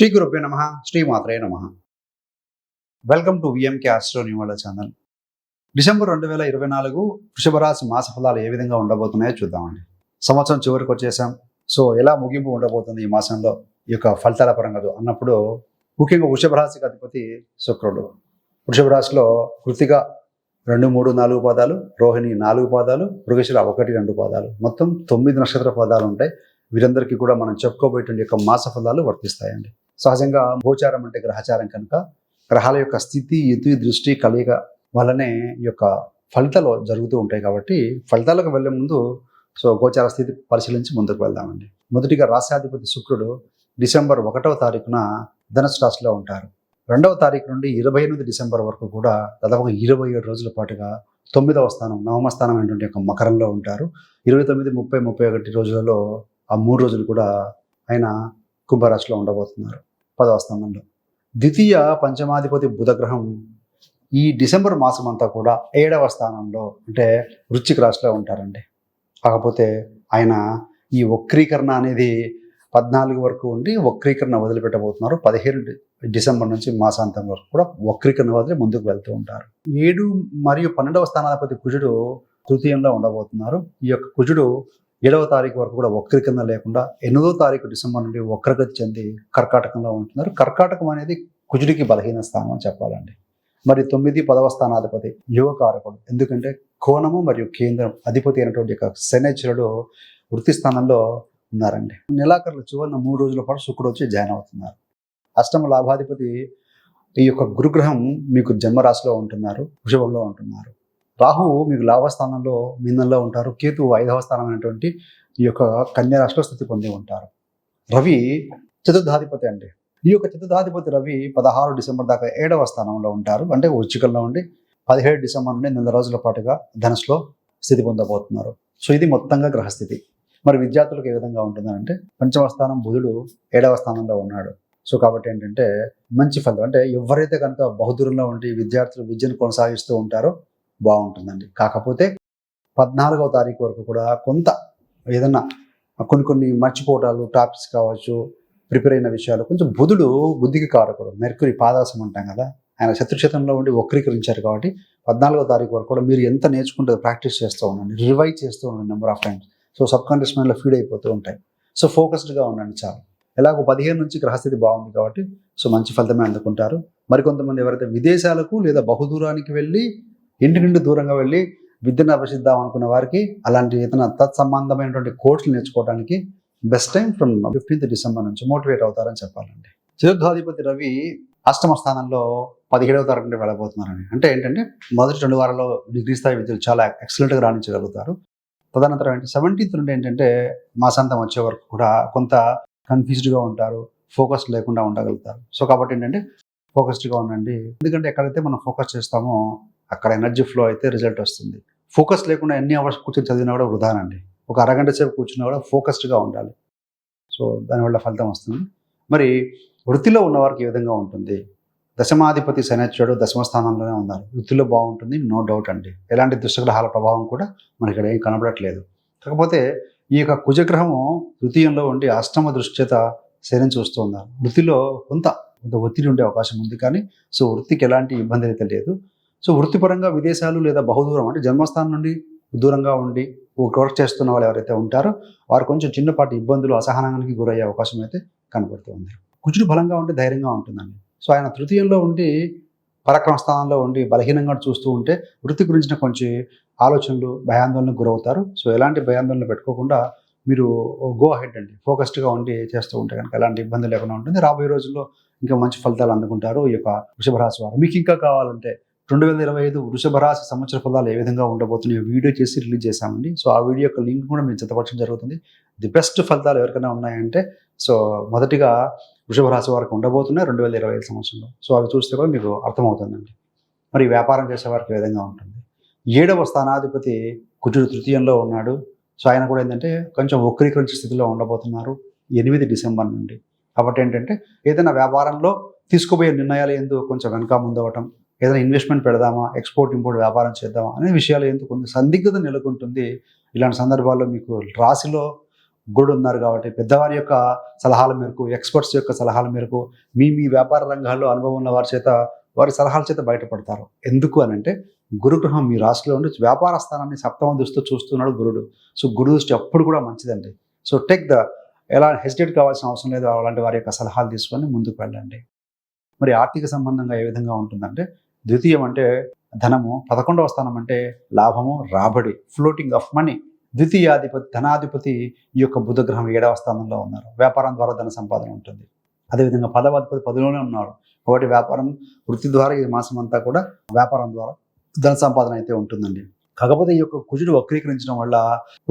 శ్రీ గురుభ్యో నమ శ్రీమాత్రే నమ. వెల్కమ్ టు విఎంకే ఆస్ట్రో న్యూవాళ్ళ ఛానల్ డిసెంబర్ రెండు వేల ఇరవై నాలుగు వృషభరాశి మాస ఫలాలు ఏ విధంగా ఉండబోతున్నాయో చూద్దామండి. సంవత్సరం చివరికి వచ్చేసాం. సో ఎలా ముగింపు ఉండబోతుంది ఈ మాసంలో? ఈ యొక్క ఫలితాల పరంగా అన్నప్పుడు ముఖ్యంగా వృషభరాశికి అధిపతి శుక్రుడు. వృషభరాశిలో కృతిగా రెండు మూడు నాలుగు పాదాలు రోహిణి నాలుగు పాదాలు మృగశిర ఒకటి రెండు పాదాలు. మొత్తం తొమ్మిది నక్షత్ర పాదాలు ఉంటాయి. వీరందరికీ కూడా మనం చెప్పుకోబోయేటువంటి యొక్క మాస ఫలాలు వర్తిస్తాయండి. సహజంగా గోచారం అంటే గ్రహచారం కనుక గ్రహాల యొక్క స్థితి యుతి దృష్టి కలియక వల్లనే ఈ యొక్క ఫలితాలు జరుగుతూ ఉంటాయి కాబట్టి ఫలితాలకు వెళ్ళే ముందు సో గోచార స్థితి పరిశీలించి ముందుకు వెళ్దామండి. మొదటిగా రాశ్యాధిపతి శుక్రుడు డిసెంబర్ ఒకటవ తారీఖున ధనుసు రాశిలో ఉంటారు. రెండవ తారీఖు నుండి ఇరవై ఎనిమిది డిసెంబర్ వరకు కూడా దాదాపుగా ఇరవై ఏడు రోజుల పాటుగా తొమ్మిదవ స్థానం నవమ స్థానం అయినటువంటి యొక్క మకరంలో ఉంటారు. ఇరవై తొమ్మిది ముప్పై ముప్పై ఒకటి రోజులలో ఆ మూడు రోజులు కూడా ఆయన కుంభరాశిలో ఉండబోతున్నారు. పదవ స్థానంలో ద్వితీయ పంచమాధిపతి బుధగ్రహం ఈ డిసెంబర్ మాసం అంతా కూడా ఏడవ స్థానంలో అంటే వృచ్చిక రాశిలో ఉంటారండి. కాకపోతే ఆయన ఈ వక్రీకరణ అనేది పద్నాలుగు వరకు ఉండి వక్రీకరణ వదిలిపెట్టబోతున్నారు. పదిహేను డిసెంబర్ నుంచి మాసాంతం వరకు కూడా వక్రీకరణ వదిలి ముందుకు వెళ్తూ ఉంటారు. ఏడు మరియు పన్నెండవ స్థానాధిపతి కుజుడు తృతీయంలో ఉండబోతున్నారు. ఈ యొక్క కుజుడు ఏడవ తారీఖు వరకు కూడా వక్రీకరణ లేకుండా ఎనిమిదో తారీఖు డిసెంబర్ నుండి ఒక్కరికి చెంది కర్కాటకంలో ఉంటున్నారు. కర్కాటకం అనేది కుజుడికి బలహీన స్థానం అని చెప్పాలండి. మరి తొమ్మిది పదవ స్థానాధిపతి యువకారకుడు. ఎందుకంటే కోణము మరియు కేంద్రం అధిపతి అయినటువంటి యొక్క శనేశ్వరుడు వృత్తి స్థానంలో ఉన్నారండి. నెలాఖరులు చివరిన మూడు రోజుల పాటు శుక్రుడు వచ్చి జాయిన్ అవుతున్నారు. అష్టమ లాభాధిపతి ఈ యొక్క గురుగ్రహం మీకు జన్మరాశిలో ఉంటున్నారు వృషభంలో ఉంటున్నారు. రాహువు మీకు లాభస్థానంలో మీనంలో ఉంటారు. కేతు ఐదవ స్థానమైనటువంటి ఈ యొక్క కన్యా రాశిలో స్థితి పొంది ఉంటారు. రవి చతుర్థాధిపతి అండి. ఈ యొక్క చతుర్థాధిపతి రవి పదహారు డిసెంబర్ దాకా ఏడవ స్థానంలో ఉంటారు. అంటే ఉచికల్లో ఉండి పదిహేడు డిసెంబర్ నుండి నెల రోజుల పాటుగా ధనుసులో స్థితి పొందబోతున్నారు. సో ఇది మొత్తంగా గ్రహస్థితి. మరి విద్యార్థులకు ఏ విధంగా ఉంటుందంటే పంచమ స్థానం బుధుడు ఏడవ స్థానంలో ఉన్నాడు. సో కాబట్టి ఏంటంటే మంచి ఫలితం. అంటే ఎవరైతే కనుక బహుదూరంలో ఉండి విద్యార్థులు విద్యను కొనసాగిస్తూ ఉంటారో బాగుంటుందండి. కాకపోతే పద్నాలుగవ తారీఖు వరకు కూడా కొంత ఏదన్నా కొన్ని కొన్ని మర్చిపోవటాలు టాపిక్స్ కావచ్చు ప్రిపేర్ అయిన విషయాలు కొంచెం బుధుడు బుద్ధికి కారకుడు మెర్కురి పాదాసం అంటాం కదా ఆయన శత్రుక్షేత్రంలో ఉండి వక్రీకరించారు కాబట్టి పద్నాలుగో తారీఖు వరకు కూడా మీరు ఎంత నేర్చుకుంటే ప్రాక్టీస్ చేస్తూ ఉండండి రివైజ్ చేస్తూ ఉండండి number of times so subconscious మైండ్లో ఫీడ్ అయిపోతూ ఉంటాయి. సో ఫోకస్డ్గా ఉండండి చాలు. ఎలాగో పదిహేను నుంచి గ్రహస్థితి బాగుంది కాబట్టి సో మంచి ఫలితమే అందుకుంటారు. మరికొంతమంది ఎవరైతే విదేశాలకు లేదా బహుదూరానికి వెళ్ళి ఇంటి నుండి దూరంగా వెళ్ళి విద్యను అభ్యసిద్దాం అనుకున్న వారికి అలాంటి ఏదైనా తత్సంబంధమైనటువంటి కోర్సులు నేర్చుకోవడానికి best time from fifteenth December నుంచి మోటివేట్ అవుతారని చెప్పాలండి. చతుర్థాధిపతి రవి అష్టమ స్థానంలో పదిహేడవ తరగతి నుండి వెళ్ళబోతున్నారని అంటే ఏంటంటే మొదటి రెండు వారాల్లో డిగ్రీ స్థాయి విద్యలు చాలా ఎక్సలెంట్గా రాణించగలుగుతారు. తదనంతరం ఏంటి సెవెంటీన్త్ నుండి ఏంటంటే మాసాంతం వచ్చే వరకు కూడా కొంత కన్ఫ్యూజ్డ్గా ఉంటారు ఫోకస్ లేకుండా ఉండగలుగుతారు. సో కాబట్టి ఏంటంటే ఫోకస్డ్గా ఉండండి. ఎందుకంటే ఎక్కడైతే మనం ఫోకస్ చేస్తామో అక్కడ ఎనర్జీ ఫ్లో అయితే రిజల్ట్ వస్తుంది. ఫోకస్ లేకుండా ఎన్ని అవర్స్ కూర్చొని చదివినా కూడా వృధానండి ఒక అరగంట సేపు కూర్చున్నా కూడా ఫోకస్డ్గా ఉండాలి. సో దానివల్ల ఫలితం వస్తుంది. మరి వృత్తిలో ఉన్నవారికి ఏ విధంగా ఉంటుంది? దశమాధిపతి శనిచ్చుడు దశమ స్థానంలోనే ఉన్నారు. వృత్తిలో బాగుంటుంది నో డౌట్ అండి. ఎలాంటి దుష్టగ్రహాల ప్రభావం కూడా మనకి ఇక్కడ ఏం కనబడట్లేదు. కాకపోతే ఈ యొక్క కుజగ్రహము తృతీయంలో ఉండి అష్టమ దృష్ట్యత శని చూస్తూ ఉన్నారు వృత్తిలో కొంత కొంత ఒత్తిడి ఉండే అవకాశం ఉంది కానీ సో వృత్తికి ఎలాంటి ఇబ్బంది అయితే లేదు. సో వృత్తిపరంగా విదేశాలు లేదా బహుదూరం అంటే జన్మస్థానం నుండి దూరంగా ఉండి వర్క్ చేస్తున్న వాళ్ళు ఎవరైతే ఉంటారో వారు కొంచెం చిన్నపాటి ఇబ్బందులు అసహనానికి గురయ్యే అవకాశం అయితే కనబడుతుంది కుజుడు బలంగా ఉంటే ధైర్యంగా ఉంటుందండి. సో ఆయన తృతీయంలో ఉండి పరాక్రమ స్థానంలో ఉండి బలహీనంగా చూస్తూ ఉంటే వృత్తి గురించిన కొంచెం ఆలోచనలు భయాందోళనకు గురవుతారు. సో ఎలాంటి భయాందోళనలు పెట్టుకోకుండా మీరు గో అహెడ్ అండి. ఫోకస్డ్గా ఉండి చేస్తూ ఉంటే కనుక ఎలాంటి ఇబ్బంది లేకుండా ఉంటుంది. రాబోయే రోజుల్లో ఇంకా మంచి ఫలితాలు అందుకుంటారు ఈ యొక్క వృషభ రాశి వారు. మీకు ఇంకా కావాలంటే రెండు వేల ఇరవై ఐదు వృషభ రాశి సంవత్సర ఫలాలు ఏ విధంగా ఉండబోతున్నాయో వీడియో చేసి రిలీజ్ చేశామండి. సో ఆ వీడియో యొక్క లింక్ కూడా మేము జతపరచడం జరుగుతుంది. ది బెస్ట్ ఫలితాలు ఎవరికైనా ఉన్నాయంటే సో మొదటిగా వృషభ రాశి వారికి ఉండబోతున్నాయి రెండు వేల ఇరవై ఐదు సంవత్సరంలో. సో అవి చూస్తే కూడా మీకు అర్థమవుతుందండి. మరి వ్యాపారం చేసే వారికి ఏ విధంగా ఉంటుంది? ఏడవ స్థానాధిపతి కుజుడు తృతీయంలో ఉన్నాడు. సో ఆయన కూడా ఏంటంటే కొంచెం వక్రీకరించే స్థితిలో ఉండబోతున్నారు ఎనిమిది డిసెంబర్ నుండి. కాబట్టి ఏంటంటే ఏదైనా వ్యాపారంలో తీసుకోబోయే నిర్ణయాలు ఎందుకు కొంచెం వెనక ముందవటం ఏదైనా ఇన్వెస్ట్మెంట్ పెడదామా ఎక్స్పోర్ట్ ఇంపోర్ట్ వ్యాపారం చేద్దామా అనే విషయాలు ఎందుకు కొంత సందిగ్ధత నెలకొంటుంది. ఇలాంటి సందర్భాల్లో మీకు రాశిలో గురుడు ఉన్నారు కాబట్టి పెద్దవారి యొక్క సలహాల మేరకు ఎక్స్పర్ట్స్ యొక్క సలహాల మేరకు మీ మీ వ్యాపార రంగాల్లో అనుభవం ఉన్న వారి చేత వారి సలహాల చేత బయటపడతారు. ఎందుకు అని అంటే గురుగ్రహం మీ రాశిలో ఉండి వ్యాపార స్థానాన్ని సప్తమ దృష్టితో చూస్తున్నాడు గురుడు. సో గురు దృష్టి అప్పుడు కూడా మంచిదండి. సో టేక్ ద ఎలా హెసిటేట్ కావాల్సిన అవసరం లేదు. అలాంటి వారి యొక్క సలహాలు తీసుకొని ముందుకు వెళ్ళండి. మరి ఆర్థిక సంబంధంగా ఏ విధంగా ఉంటుందంటే ద్వితీయం అంటే ధనము పదకొండవ స్థానం అంటే లాభము రాబడి ఫ్లోటింగ్ ఆఫ్ మనీ ద్వితీయాధిపతి ధనాధిపతి ఈ యొక్క బుధగ్రహం ఏడవ స్థానంలో ఉన్నారు. వ్యాపారం ద్వారా ధన సంపాదన ఉంటుంది. అదేవిధంగా పదవాధిపతి పదిలోనే ఉన్నారు కాబట్టి వ్యాపారం వృత్తి ద్వారా ఈ మాసం అంతా కూడా వ్యాపారం ద్వారా ధన సంపాదన అయితే ఉంటుందండి. కాకపోతే ఈ యొక్క కుజుడు వక్రీకరించడం వల్ల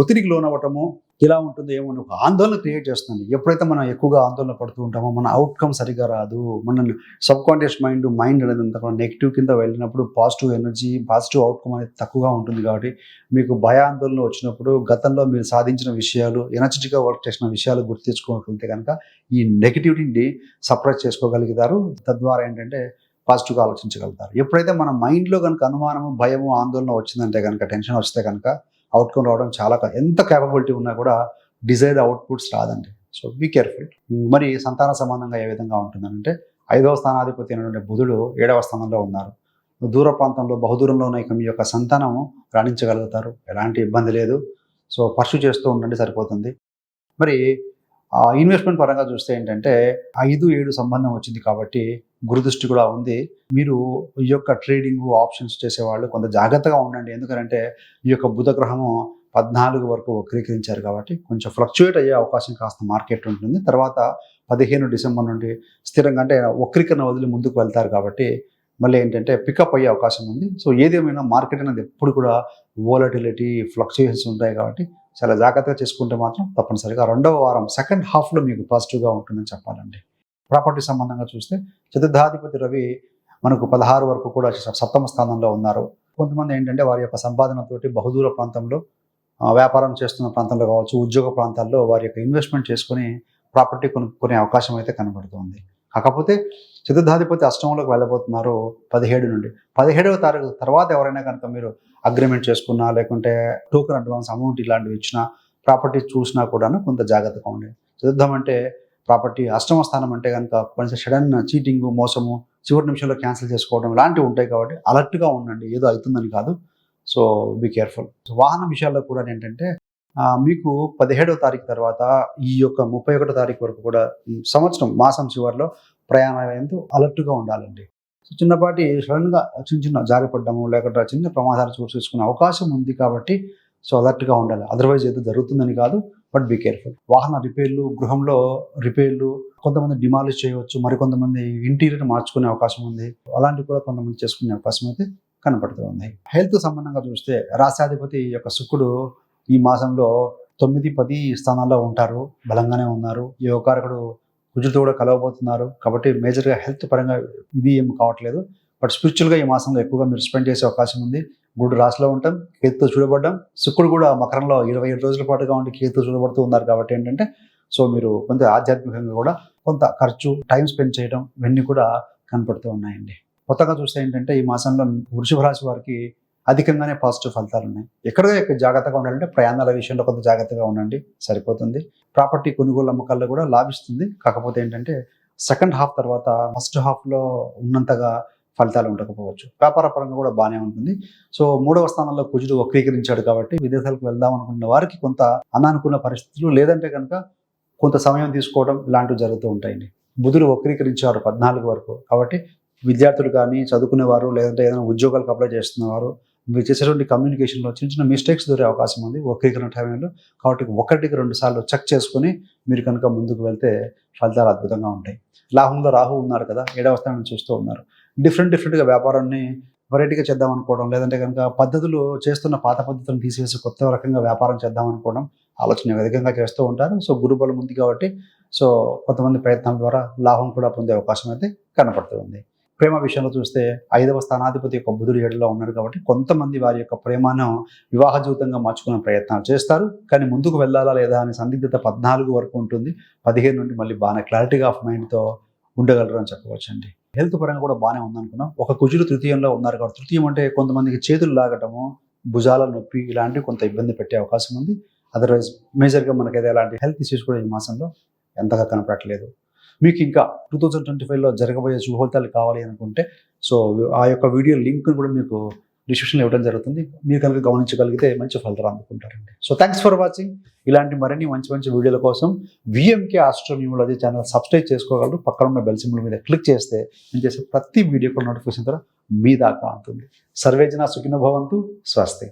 ఒత్తిడికి లోనవ్వటము ఇలా ఉంటుందో ఏమో ఒక ఆందోళన క్రియేట్ చేస్తుంది. ఎప్పుడైతే మనం ఎక్కువగా ఆందోళన పడుతూ ఉంటామో మన అవుట్కమ్ సరిగా రాదు మన సబ్ కాన్షియస్ మైండ్ మైండ్ అనేది అంతా కూడా నెగిటివ్ కింద వెళ్ళినప్పుడు పాజిటివ్ ఎనర్జీ పాజిటివ్ అవుట్కమ్ అనేది తక్కువగా ఉంటుంది కాబట్టి మీకు భయాందోళన వచ్చినప్పుడు గతంలో మీరు సాధించిన విషయాలు ఎనర్జెటిక్గా వర్క్ చేసిన విషయాలు గుర్తు తెచ్చుకోగలిగితే కనుక ఈ నెగిటివిటీని సప్రెస్ చేసుకోగలుగుతారు. తద్వారా ఏంటంటే పాజిటివ్గా ఆలోచించగలుగుతారు. ఎప్పుడైతే మన మైండ్లో కనుక అనుమానము భయము ఆందోళన వచ్చిందంటే కనుక టెన్షన్ వస్తే కనుక అవుట్కమ్ రావడం చాలా ఎంత క్యాపబిలిటీ ఉన్నా కూడా డిజైర్డ్ అవుట్పుట్స్ రాదండి. So be careful. మరి సంతాన సంబంధంగా ఏ విధంగా ఉంటుందంటే ఐదవ స్థానాధిపతి అయినటువంటి బుధుడు ఏడవ స్థానంలో ఉన్నారు. దూర ప్రాంతంలో బహుదూరంలో ఉన్న మీ యొక్క సంతానము రాణించగలుగుతారు. ఎలాంటి ఇబ్బంది లేదు. సో పర్సు చేస్తూ ఉండండి సరిపోతుంది. మరి ఆ ఇన్వెస్ట్మెంట్ పరంగా చూస్తే ఏంటంటే ఐదు ఏడు సంబంధం వచ్చింది కాబట్టి గురుదృష్టి కూడా ఉంది. మీరు ఈ యొక్క ట్రేడింగ్ ఆప్షన్స్ చేసేవాళ్ళు కొంత జాగ్రత్తగా ఉండండి. ఎందుకంటే ఈ యొక్క బుధ గ్రహము పద్నాలుగు వరకు వక్రీకరించారు కాబట్టి కొంచెం ఫ్లక్చుయేట్ అయ్యే అవకాశం కాస్త మార్కెట్ ఉంటుంది. తర్వాత పదిహేను డిసెంబర్ నుండి స్థిరంగా అంటే వక్రీకరణ వదిలి ముందుకు వెళ్తారు కాబట్టి మళ్ళీ ఏంటంటే పికప్ అయ్యే అవకాశం ఉంది. సో ఏదేమైనా మార్కెట్ అనేది ఎప్పుడు కూడా వోలటిలిటీ ఫ్లక్చుయేషన్స్ ఉంటాయి కాబట్టి చాలా జాగ్రత్తగా చేసుకుంటే మాత్రం తప్పనిసరిగా రెండవ వారం సెకండ్ హాఫ్లో మీకు పాజిటివ్గా ఉంటుందని చెప్పాలండి. ప్రాపర్టీ సంబంధంగా చూస్తే చతుర్థాధిపతి రవి మనకు పదహారు వరకు కూడా సప్తమ స్థానంలో ఉన్నారు. కొంతమంది ఏంటంటే వారి యొక్క సంపాదనతోటి బహుదూర ప్రాంతంలో వ్యాపారం చేస్తున్న ప్రాంతంలో కావచ్చు ఉద్యోగ ప్రాంతాల్లో వారి యొక్క ఇన్వెస్ట్మెంట్ చేసుకొని ప్రాపర్టీ కొనుక్కునే అవకాశం అయితే కనబడుతుంది. కాకపోతే చతుర్థాధిపతి అష్టంలోకి వెళ్ళబోతున్నారు పదిహేడు నుండి. పదిహేడవ తారీఖు తర్వాత ఎవరైనా కనుక మీరు అగ్రిమెంట్ చేసుకున్నా లేకుంటే టోకన్ అడ్వాన్స్ అమౌంట్ ఇలాంటివి ఇచ్చినా ప్రాపర్టీ చూసినా కూడాను కొంత జాగ్రత్తగా ఉండేది చతుర్థం అంటే ప్రాపర్టీ అష్టమ స్థానం అంటే కనుక కొంచెం సడన్ చీటింగ్ మోసము చివరి నిమిషంలో క్యాన్సిల్ చేసుకోవడం ఇలాంటివి ఉంటాయి కాబట్టి అలర్ట్గా ఉండండి. ఏదో అవుతుందని కాదు. సో బీ కేర్ఫుల్ వాహన విషయాల్లో కూడా ఏంటంటే మీకు పదిహేడవ తారీఖు తర్వాత ఈ యొక్క ముప్పై ఒకటో తారీఖు వరకు కూడా సంవత్సరం మాసం చివరిలో ప్రయాణాలు ఎంతో అలర్ట్గా ఉండాలండి. సో చిన్నపాటి సడన్గా చిన్న చిన్న జారిపడ్డము లేకుండా చిన్న ప్రమాదాలు చోటు చేసుకునే అవకాశం ఉంది కాబట్టి సో అలర్ట్గా ఉండాలి. అదర్వైజ్ ఏదో జరుగుతుందని కాదు. But be careful. వాహన రిపేర్లు గృహంలో రిపేర్లు కొంతమంది డిమాలిష్ చేయవచ్చు మరికొంతమంది ఇంటీరియర్ మార్చుకునే అవకాశం ఉంది. అలాంటివి కూడా కొంతమంది చేసుకునే అవకాశం అయితే కనపడుతూ ఉంది. హెల్త్ సంబంధంగా చూస్తే రాశాధిపతి యొక్క శుక్రుడు ఈ మాసంలో తొమ్మిది పది స్థానాల్లో ఉంటారు. బలంగానే ఉన్నారు. యోగకారకుడు కుజుడితో కూడా కలవబోతున్నారు. కాబట్టి మేజర్గా హెల్త్ పరంగా ఇది ఏం కావట్లేదు. బట్ స్పిరిచువల్గా ఈ మాసంలో ఎక్కువగా మీరు స్పెండ్ చేసే అవకాశం ఉంది. గుడు రాశిలో ఉంటాం కేతుతో చూడబడ్డాం. శుక్రుడు కూడా మకరంలో ఇరవై ఏడు రోజుల పాటుగా ఉండి కేతుతో చూడబడుతూ ఉన్నారు కాబట్టి ఏంటంటే సో మీరు కొంత ఆధ్యాత్మికంగా కూడా కొంత ఖర్చు టైం స్పెండ్ చేయడం ఇవన్నీ కూడా కనపడుతూ ఉన్నాయండి. కొత్తగా చూస్తే ఏంటంటే ఈ మాసంలో వృషభ రాశి వారికి అధికంగానే పాజిటివ్ ఫలితాలు ఉన్నాయి. ఎక్కడో ఎక్కడ జాగ్రత్తగా ఉండాలంటే ప్రయాణాల విషయంలో కొంత జాగ్రత్తగా ఉండండి సరిపోతుంది. ప్రాపర్టీ కొనుగోలు అమ్మకాల్లో కూడా లాభిస్తుంది. కాకపోతే ఏంటంటే సెకండ్ హాఫ్ తర్వాత ఫస్ట్ హాఫ్లో ఉన్నంతగా ఫలితాలు ఉండకపోవచ్చు. వ్యాపార పరంగా కూడా బాగానే ఉంటుంది. సో మూడవ స్థానంలో కుజుడు వక్రీకరించాడు కాబట్టి విదేశాలకు వెళ్దాం అనుకున్న వారికి కొంత అనానుకూల పరిస్థితులు లేదంటే కనుక కొంత సమయం తీసుకోవడం ఇలాంటివి జరుగుతూ ఉంటాయండి. బుధుడు వక్రీకరించారు పద్నాలుగు వరకు కాబట్టి విద్యార్థులు కానీ చదువుకునేవారు లేదంటే ఏదైనా ఉద్యోగాలకు అప్లై చేస్తున్నవారు మీరు చేసేటువంటి కమ్యూనికేషన్లో చిన్న చిన్న మిస్టేక్స్ దొరే అవకాశం ఉంది వక్రీకరణ టైంలో కాబట్టి ఒకటికి రెండు సార్లు చెక్ చేసుకుని మీరు కనుక ముందుకు వెళ్తే ఫలితాలు అద్భుతంగా ఉంటాయి. లాభంలో రాహు ఉన్నారు కదా ఏడవ స్థానం చూస్తూ ఉన్నారు. డిఫరెంట్ డిఫరెంట్గా వ్యాపారాన్ని వెరైటీగా చేద్దాం అనుకోవడం లేదంటే కనుక పద్ధతులు చేస్తున్న పాత పద్ధతులను తీసేసి కొత్త రకంగా వ్యాపారం చేద్దాం అనుకోవడం ఆలోచన విధంగా చేస్తూ ఉంటారు. సో గురుబలం ఉంది కాబట్టి సో కొంతమంది ప్రయత్నాల ద్వారా లాభం కూడా పొందే అవకాశం అయితే కనపడుతుంది. ప్రేమ విషయంలో చూస్తే ఐదవ స్థానాధిపతి యొక్క బుధుడు ఏడులో ఉన్నారు కాబట్టి కొంతమంది వారి యొక్క ప్రేమను వివాహ జీవితంగా మార్చుకునే ప్రయత్నాలు చేస్తారు. కానీ ముందుకు వెళ్ళాలా లేదా అనే సందిగ్ధత పద్నాలుగు వరకు ఉంటుంది. పదిహేను నుండి మళ్ళీ బాగా క్లారిటీగా ఆఫ్ మైండ్తో ఉండగలరు అని చెప్పవచ్చండి. హెల్త్ పరంగా కూడా బాగానే ఉందనుకున్నాం. ఒక కుజులు తృతీయంలో ఉన్నారు కాబట్టి తృతీయం అంటే కొంతమందికి చేతులు లాగటము భుజాల నొప్పి ఇలాంటివి కొంత ఇబ్బంది పెట్టే అవకాశం ఉంది. అదర్వైజ్ మేజర్గా మనకైతే ఎలాంటి హెల్త్ ఇష్యూస్ కూడా ఈ మాసంలో ఎంతగా కనపడట్లేదు. మీకు ఇంకా టూ థౌజండ్ ట్వంటీ ఫైవ్లో జరగబోయే శుభఫలితాలు కావాలి అనుకుంటే సో ఆ యొక్క వీడియో లింక్ కూడా మీకు డిస్క్రిప్షన్లో ఇవ్వడం జరుగుతుంది. మీరు కనుక గమనించగలిగితే మంచి ఫలితాలు అందుకుంటారండి. సో థ్యాంక్స్ ఫర్ వాచింగ్ ఇలాంటి మరిన్ని మంచి మంచి వీడియోల కోసం విఎంకే ఆస్ట్రోన్యూమాలజీ ఛానల్ సబ్స్క్రైబ్ చేసుకోగలరు. పక్కన ఉన్న బెల్ సింబల్ మీద క్లిక్ చేస్తే నేను చేసే ప్రతి వీడియో కూడా నోటిఫికేషన్ ద్వారా మీ దాకా అందుతుంది సర్వేజన సుఖిన భవంతు స్వస్తి